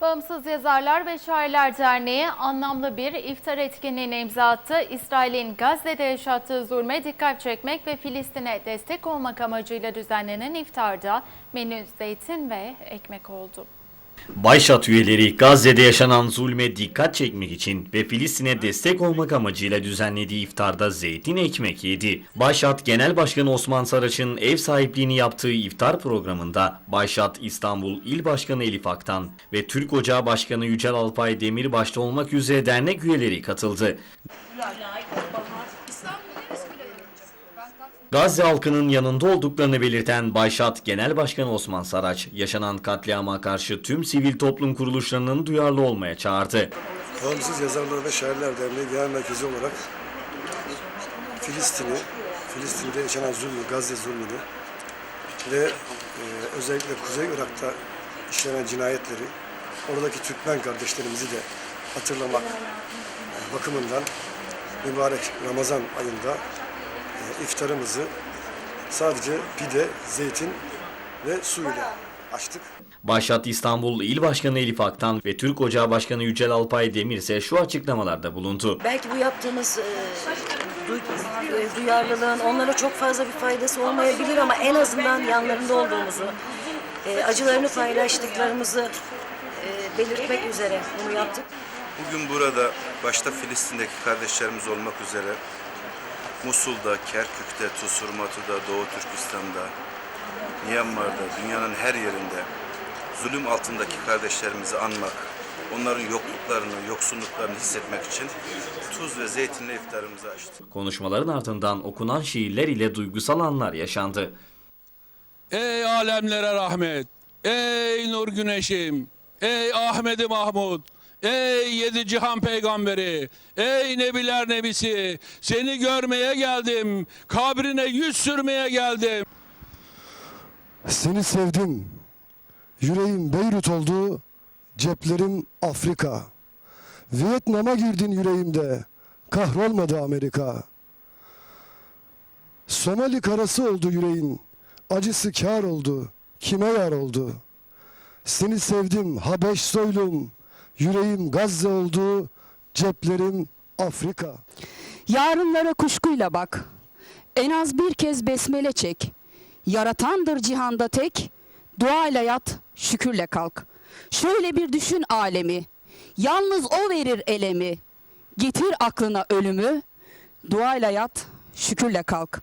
Bağımsız Yazarlar ve Şairler Derneği anlamlı bir iftar etkinliğine imza attı. İsrail'in Gazze'de yaşattığı zulme dikkat çekmek ve Filistin'e destek olmak amacıyla düzenlenen iftarda menü zeytin ve ekmek oldu. Bayşat üyeleri Gazze'de yaşanan zulme dikkat çekmek için ve Filistin'e destek olmak amacıyla düzenlediği iftarda zeytin ekmek yedi. Bayşat Genel Başkanı Osman Saraç'ın ev sahipliğini yaptığı iftar programında Bayşat İstanbul İl Başkanı Elif Aktan ve Türk Ocağı Başkanı Yücel Alpay Demir başta olmak üzere dernek üyeleri katıldı. Gazze halkının yanında olduklarını belirten Bayşat Genel Başkanı Osman Saraç, yaşanan katliama karşı tüm sivil toplum kuruluşlarının duyarlı olmaya çağırdı. Bağımsız Yazarlar ve Şairler Derneği Genel Merkezi olarak Filistin'i, Filistin'de yaşanan zulmü, Gazze zulmünü ve e, özellikle Kuzey Irak'ta işlenen cinayetleri, oradaki Türkmen kardeşlerimizi de hatırlamak e, bakımından mübarek Ramazan ayında iftarımızı sadece pide, zeytin ve su ile açtık. Başat İstanbul İl Başkanı Elif Aktan ve Türk Ocağı Başkanı Yücel Alpay Demir ise şu açıklamalarda bulundu. Belki bu yaptığımız e, du- e, duyarlılığın onlara çok fazla bir faydası olmayabilir ama en azından yanlarında olduğumuzu, e, acılarını paylaştıklarımızı e, belirtmek üzere bunu yaptık. Bugün burada başta Filistin'deki kardeşlerimiz olmak üzere Musul'da, Kerkük'te, Tusurmatu'da, Doğu Türkistan'da, Myanmar'da, dünyanın her yerinde zulüm altındaki kardeşlerimizi anmak, onların yokluklarını, yoksunluklarını hissetmek için tuz ve zeytinle iftarımızı açtık. Konuşmaların ardından okunan şiirler ile duygusal anlar yaşandı. Ey alemlere rahmet, ey nur güneşim, ey Ahmedi Mahmud, ey yedi cihan peygamberi, ey nebiler nebisi, seni görmeye geldim, kabrine yüz sürmeye geldim. Seni sevdim. Yüreğim Beyrut oldu. Ceplerim Afrika. Vietnam'a girdin yüreğimde. Kahrolmadı Amerika. Somali karası oldu yüreğin. Acısı kâr oldu. Kime yar oldu? Seni sevdim Habeş soylum. Yüreğim Gazze oldu. Ceplerim Afrika. Yarınlara kuşkuyla bak. En az bir kez besmele çek. Yaratandır cihanda tek. Duayla yat, şükürle kalk. Şöyle bir düşün alemi. Yalnız o verir elemi. Getir aklına ölümü. Duayla yat, şükürle kalk.